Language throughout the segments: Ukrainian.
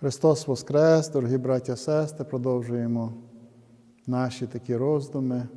Христос Воскрес, дорогі браття сестри, продовжуємо наші такі роздуми.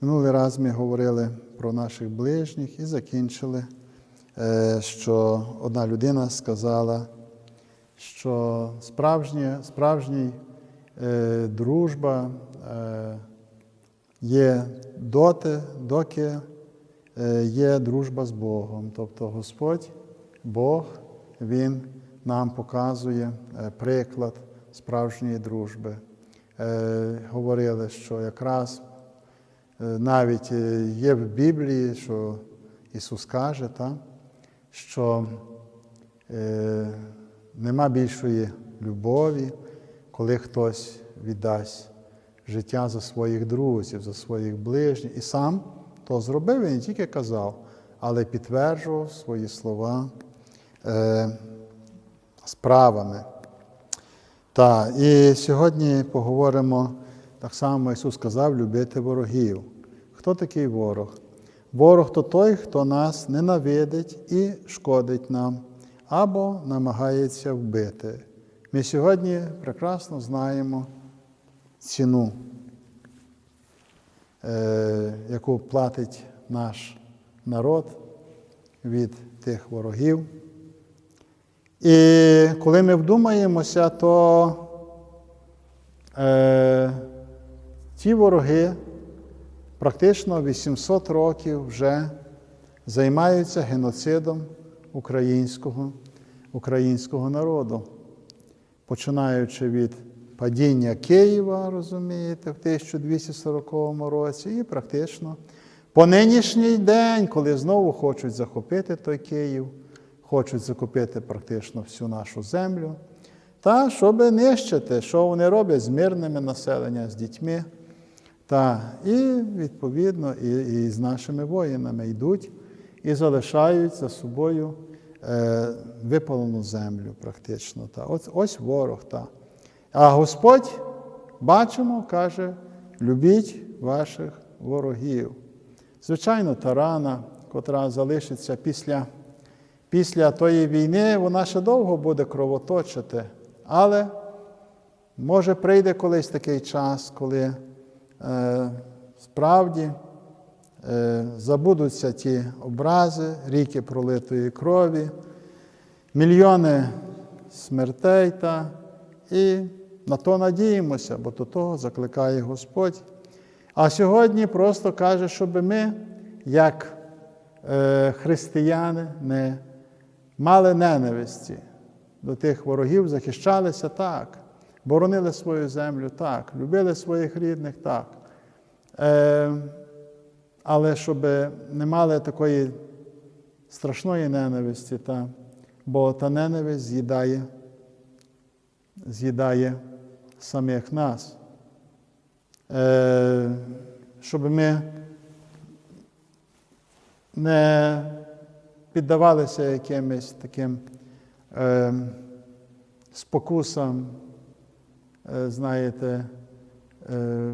Минулий раз ми говорили про наших ближніх і закінчили, е, що одна людина сказала, що справжня, справжній е, дружба е, є доти, доки є дружба з Богом. Тобто Господь, Бог, Він нам показує е, приклад справжньої дружби. Е, Говорили, що якраз е, навіть є в Біблії, що Ісус каже, та, що нема більшої любові, коли хтось віддасть життя за своїх друзів, за своїх ближніх. І сам то зробив і не тільки казав, але підтверджував свої слова справами. Так, і сьогодні поговоримо так само, Ісус сказав, любити ворогів. Хто такий ворог? Ворог то той, хто нас ненавидить і шкодить нам або намагається вбити. Ми сьогодні прекрасно знаємо ціну, е, яку платить наш народ від тих ворогів. І коли ми вдумаємося, то е, ті вороги практично 800 років вже займаються геноцидом українського, українського народу, починаючи від падіння Києва, розумієте, в 1240 році, і практично по нинішній день, коли знову хочуть захопити той Київ, хочуть закупити практично всю нашу землю, та щоб нищити, що вони роблять з мирними населенням, з дітьми. Та, і відповідно і, і з нашими воїнами йдуть і залишають за собою е, випалену землю практично. Та. Ось, ось ворог. Та. А Господь, бачимо, каже, любіть ваших ворогів. Звичайно, та рана, котра залишиться після, після тої війни, вона ще довго буде кровоточити. Але може прийде колись такий час, коли е, справді е, забудуться ті образи, ріки пролитої крові, мільйони смертей та і на то надіємося, бо до того закликає Господь. А сьогодні просто каже, щоб ми, як е, християни, не мали ненависті до тих ворогів, захищалися так, боронили свою землю так, любили своїх рідних так. Е, але щоб не мали такої страшної ненависті, та, бо та ненависть з'їдає, з'їдає самих нас. Е, щоб ми не піддавалися якимось таким е, спокусам, е, знаєте, е,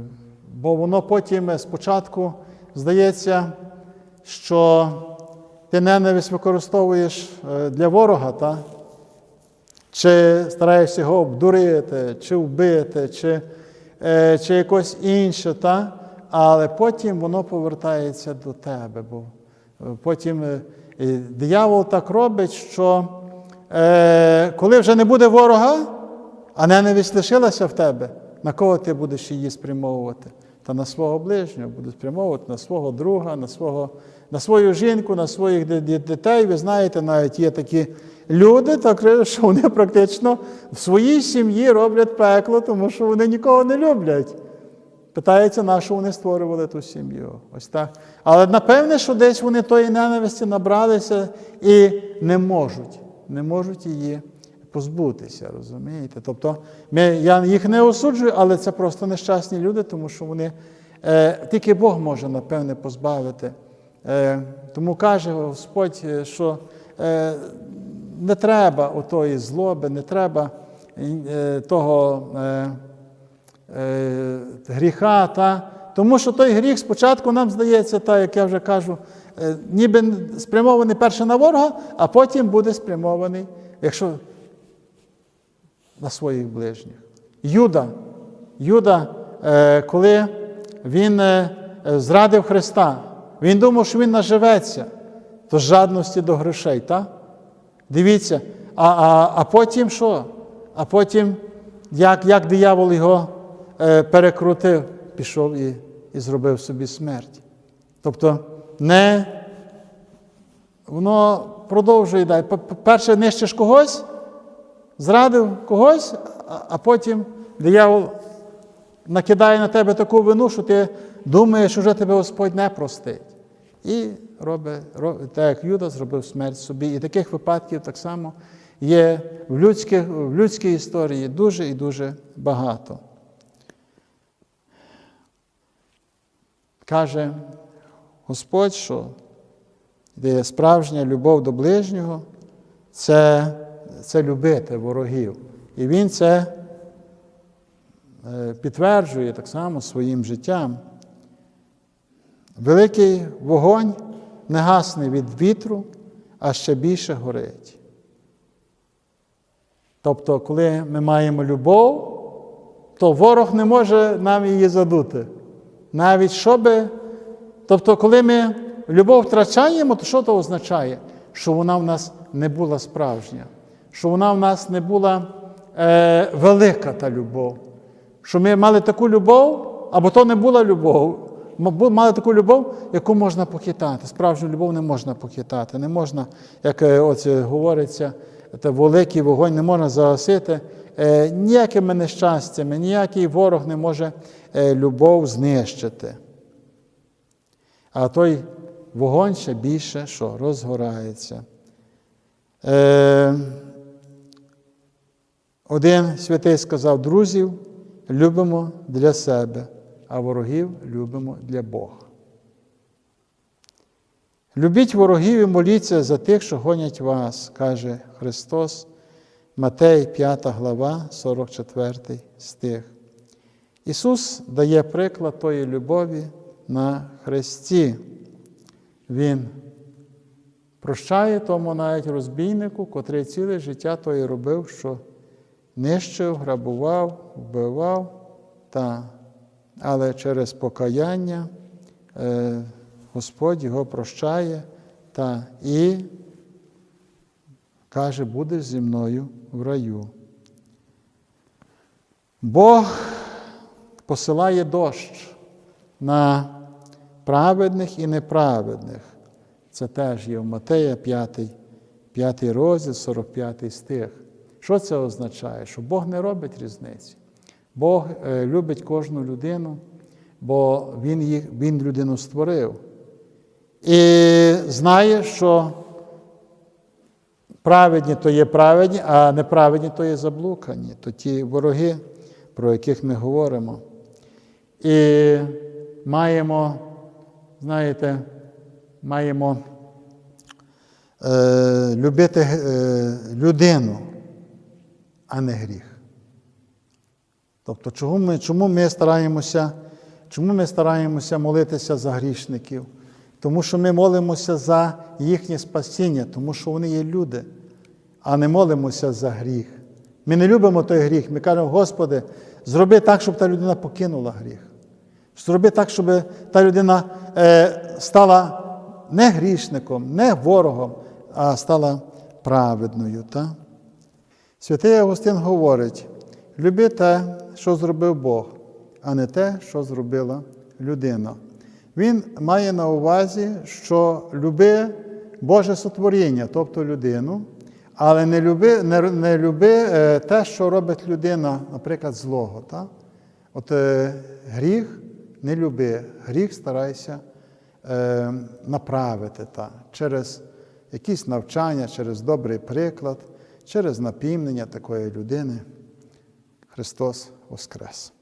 бо воно потім спочатку здається, що ти ненависть використовуєш е, для ворога, та? чи стараєшся його обдурити, чи вбити, чи, е, чи якось інше, та? але потім воно повертається до тебе. Бо потім е, диявол так робить, що е, коли вже не буде ворога, а ненависть лишилася в тебе, на кого ти будеш її спрямовувати? Та на свого ближнього буде спрямовувати, на свого друга, на свого, на свою жінку, на своїх дітей. Ви знаєте, навіть є такі люди, так, що вони практично в своїй сім'ї роблять пекло, тому що вони нікого не люблять. Питається, на що вони створювали ту сім'ю. Ось так. Але напевне, що десь вони тої ненависті набралися і не можуть, не можуть її позбутися, розумієте? Тобто ми, я їх не осуджую, але це просто нещасні люди, тому що вони е, тільки Бог може, напевне, позбавити. Е, тому каже Господь, е, що е, не треба отої злоби, не треба е, того. Е, гріха. Та? Тому що той гріх спочатку нам здається, та, як я вже кажу, е, ніби спрямований перше на ворога, а потім буде спрямований, якщо на своїх ближніх. Юда, Юда, е, коли він е, е, зрадив Христа, він думав, що він наживеться до жадності до грошей. так? Дивіться, а, а, а потім що? А потім, як, як диявол його е, перекрутив, пішов і, і зробив собі смерть. Тобто, не воно продовжує далі. Перше нищиш когось, зрадив когось, а потім диявол накидає на тебе таку вину, що ти думаєш, що вже тебе Господь не простить. І робить, робить так як Юда зробив смерть собі. І таких випадків так само є в, людських, в людській історії дуже і дуже багато. Каже Господь, що де справжня любов до ближнього це, це любити ворогів. І Він це е, підтверджує так само своїм життям. Великий вогонь не гасне від вітру, а ще більше горить. Тобто, коли ми маємо любов, то ворог не може нам її задути. Навіть щоби. Тобто, коли ми любов втрачаємо, то що це означає? Що вона в нас не була справжня, що вона в нас не була е, велика та любов. Що ми мали таку любов, або то не була любов. Мали таку любов, яку можна похитати. Справжню любов не можна похитати. Не можна, як е, оце говориться, це великий вогонь не можна загасити е, ніякими нещастями, ніякий ворог не може е, любов знищити. А той вогонь ще більше що розгорається. Е, один святий сказав: друзів любимо для себе, а ворогів любимо для Бога. Любіть ворогів і моліться за тих, що гонять вас, каже Христос, Матей, 5 глава, 44 стих. Ісус дає приклад тої любові на Христі. Він прощає тому навіть розбійнику, котрий ціле життя то робив, що нищив, грабував, вбивав, та, але через покаяння е, Господь його прощає та і каже, будеш зі мною в раю. Бог посилає дощ на праведних і неправедних. Це теж є в Матея 5, 5 розділ, 45 стих. Що це означає? Що Бог не робить різниці. Бог е, любить кожну людину, бо Він, їх, він людину створив. І знає, що праведні то є праведні, а неправедні то є заблукані, то ті вороги, про яких ми говоримо. І маємо, знаєте, маємо е, любити е, людину, а не гріх. Тобто, чому ми, чому ми стараємося, чому ми стараємося молитися за грішників? Тому що ми молимося за їхнє спасіння, тому що вони є люди, а не молимося за гріх. Ми не любимо той гріх. Ми кажемо, Господи, зроби так, щоб та людина покинула гріх. Зроби так, щоб та людина е, стала не грішником, не ворогом, а стала праведною. Та? Святий Августин говорить: люби те, що зробив Бог, а не те, що зробила людина. Він має на увазі, що люби Боже сотворіння, тобто людину, але не люби, не, не люби е, те, що робить людина, наприклад, злого. Та? От е, гріх не люби, гріх старайся е, направити та? через якісь навчання, через добрий приклад, через напівнення такої людини. Христос Воскрес!